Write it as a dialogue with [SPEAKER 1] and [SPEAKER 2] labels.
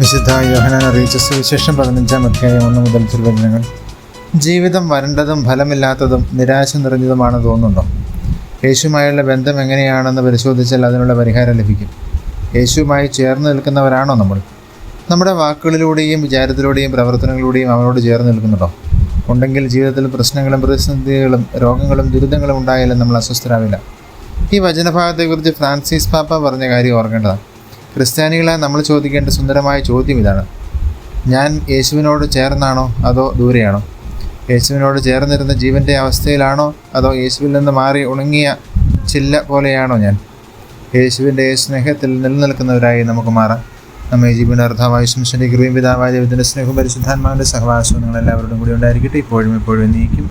[SPEAKER 1] വിശുദ്ധ യോഹനാൻ അറിയിച്ച സുവിശേഷം പതിനഞ്ചാം അധ്യായം ഒന്ന് മുതൽ തിരുവചനങ്ങൾ. ജീവിതം വരണ്ടതും ഫലമില്ലാത്തതും നിരാശ നിറഞ്ഞതുമാണ് തോന്നുന്നു യേശുമായുള്ള ബന്ധം എങ്ങനെയാണെന്ന് പരിശോധിച്ചാൽ അതിനുള്ള പരിഹാരം ലഭിക്കും. യേശുവുമായി ചേർന്ന് നിൽക്കുന്നവരാണോ നമ്മൾ? നമ്മുടെ വാക്കുകളിലൂടെയും വിചാരത്തിലൂടെയും പ്രവർത്തനങ്ങളിലൂടെയും അവനോട് ചേർന്ന് നിൽക്കുന്നുണ്ടോ? ഉണ്ടെങ്കിൽ ജീവിതത്തിൽ പ്രശ്നങ്ങളും പ്രതിസന്ധികളും രോഗങ്ങളും ദുരിതങ്ങളും ഉണ്ടായാലും നമ്മൾ അസ്വസ്ഥരാവില്ല. ഈ വചനഭാഗത്തെക്കുറിച്ച് ഫ്രാൻസിസ് പാപ്പ പറഞ്ഞ കാര്യം ഓർക്കേണ്ടതാണ്. ക്രിസ്ത്യാനികളെ നമ്മൾ ചോദിക്കേണ്ട സുന്ദരമായ ചോദ്യം ഇതാണ്. ഞാൻ യേശുവിനോട് ചേർന്നാണോ അതോ ദൂരെയാണോ? യേശുവിനോട് ചേർന്നിരുന്ന ജീവന്റെ അവസ്ഥയിലാണോ അതോ യേശുവിൽ നിന്ന് മാറി ഉണങ്ങിയ ചില്ല പോലെയാണോ ഞാൻ? യേശുവിന്റെ സ്നേഹത്തിൽ നിലനിൽക്കുന്നവരായി നമുക്ക് മാറാം. നമ്മെ ജീവിയുടെ അർത്ഥാവായ ശംശന്റെ കൃപയും പിതാവായ ദൈവത്തിന്റെ സ്നേഹവും പരിശുദ്ധാത്മാവിന്റെ സഹവാസവും നിങ്ങളെല്ലാവരോടും കൂടി ഉണ്ടായിരിക്കട്ടെ. ഇപ്പോഴും എപ്പോഴും നീക്കും.